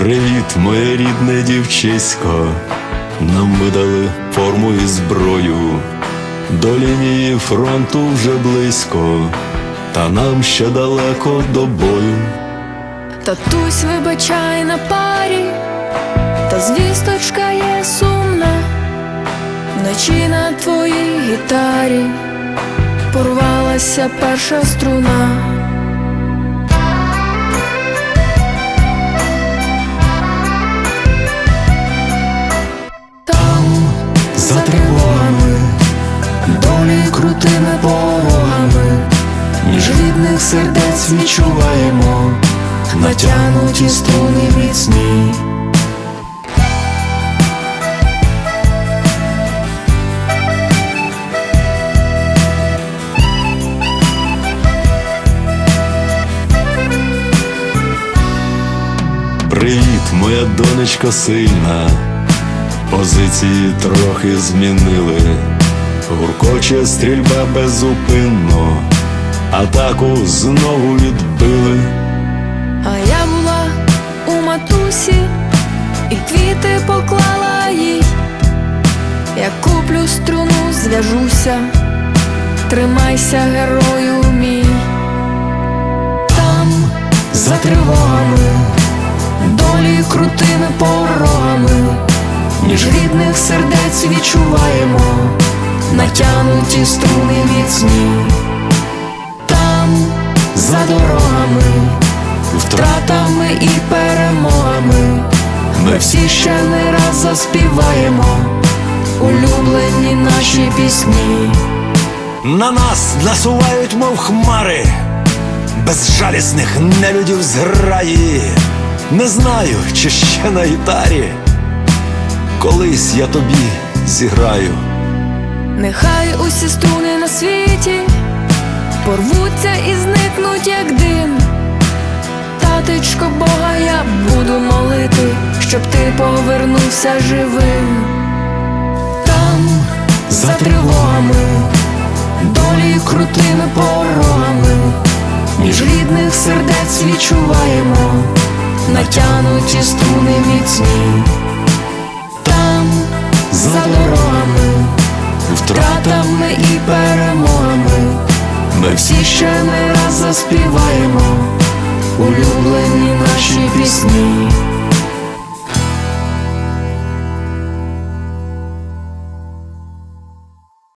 Привіт, моє рідне дівчисько, нам видали форму і зброю, до лінії фронту вже близько, та нам ще далеко до бою. Татусь вибачай на парі, та звісточка є сумна, вночі на твоїй гітарі порвалася перша струна. Сердець відчуваємо, натягнуті струни міцні. Привіт, моя донечко сильна. Позиції трохи змінили, гуркоче стрільба безупинно, атаку знову відбили. А я була у матусі і квіти поклала їй. Я куплю струну, зв'яжуся, тримайся, герою мій. Там За тривогами, долі крутими порогами, ніж рідних сердець відчуваємо, натягнуті струни міцні. За дорогами, втратами і перемогами. ми всі ще не раз заспіваємо улюблені наші пісні. на нас насувають, мов хмари, безжалісних нелюдів зграї. Не знаю, чи ще на гітарі. Колись я тобі зіграю. Нехай усі струни на світі порвуться і зникнуть, як дим. Татечко Бога, я буду молити, щоб ти повернувся живим. Там За тривогами, долі крутими порогами, ніж рідних сердець відчуваємо, натягнуті струни міцні. Там за дорогами, втратами і перемогами. ми Всі ще не раз заспіваємо улюблені наші пісні.